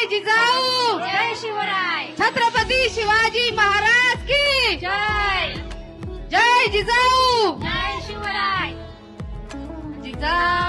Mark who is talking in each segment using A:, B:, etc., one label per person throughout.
A: जय जिजाऊ!
B: जय शिवराय!
A: छत्रपती शिवाजी महाराज की!
B: जय!
A: जय जिजाऊ!
B: जय शिवराय!
A: जिजाबाऊली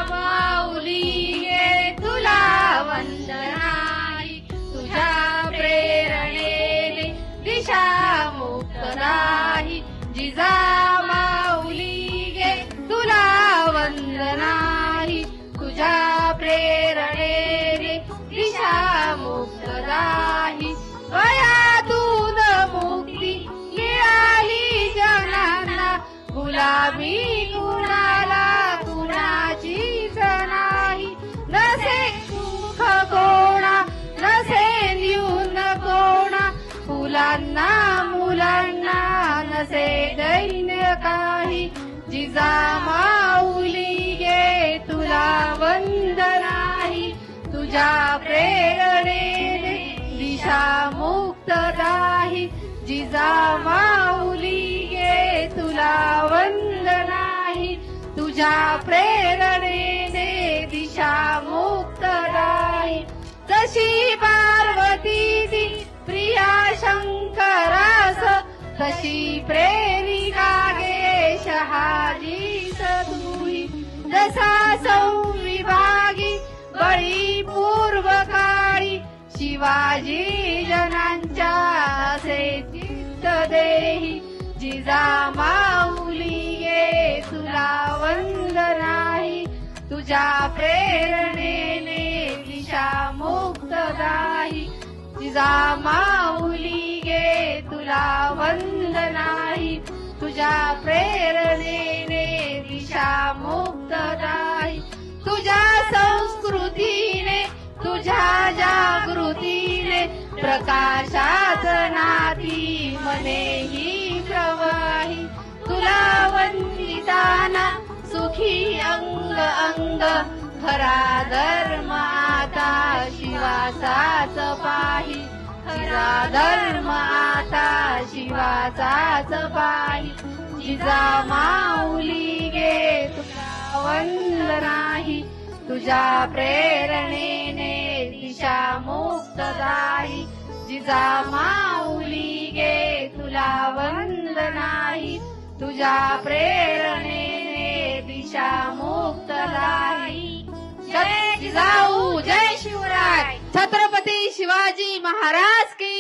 A: गुलाबी कुणाला कुणाची नाही नसे सुख कोणा नसे न्यून कोणा. फुलांना मुलांना नसे दैन्य काही. जिजा माऊली गे तुला वंदनाही तुझ्या प्रेरणेने दिशा मुक्त राही जिजा माऊली वंदनाही तुझ्या प्रेरणेने दिशा मुक्त राही जशी पार्वती प्रिया शंकरास तशी प्रेरिका गे शहाजी तुही जसा संविभागी बळी पूर्व काळी शिवाजी जनांच्या असे चित्त देही जिजामा बंद वंदनाही तुझ्या प्रेरणेने दिशा मुक्त राही जिजा माऊली गे तुला वंदनाही तुझ्या प्रेरणेने दिशा मुक्त राही तुझ्या संस्कृतीने तुझ्या जागृतीने प्रकाशात नाती मनेही सुखी अंग अंग. खरा माता आता शिवाचाच पाही. खरा धर्म आता शिवाचाच पाही. जिजा माऊली गे तुला वंदनाही तुझ्या प्रेरणेने दिशा मुक्त जिजा माऊली गे तुला वंद नाही. तुझ्या प्रेरणेने महाराज की जय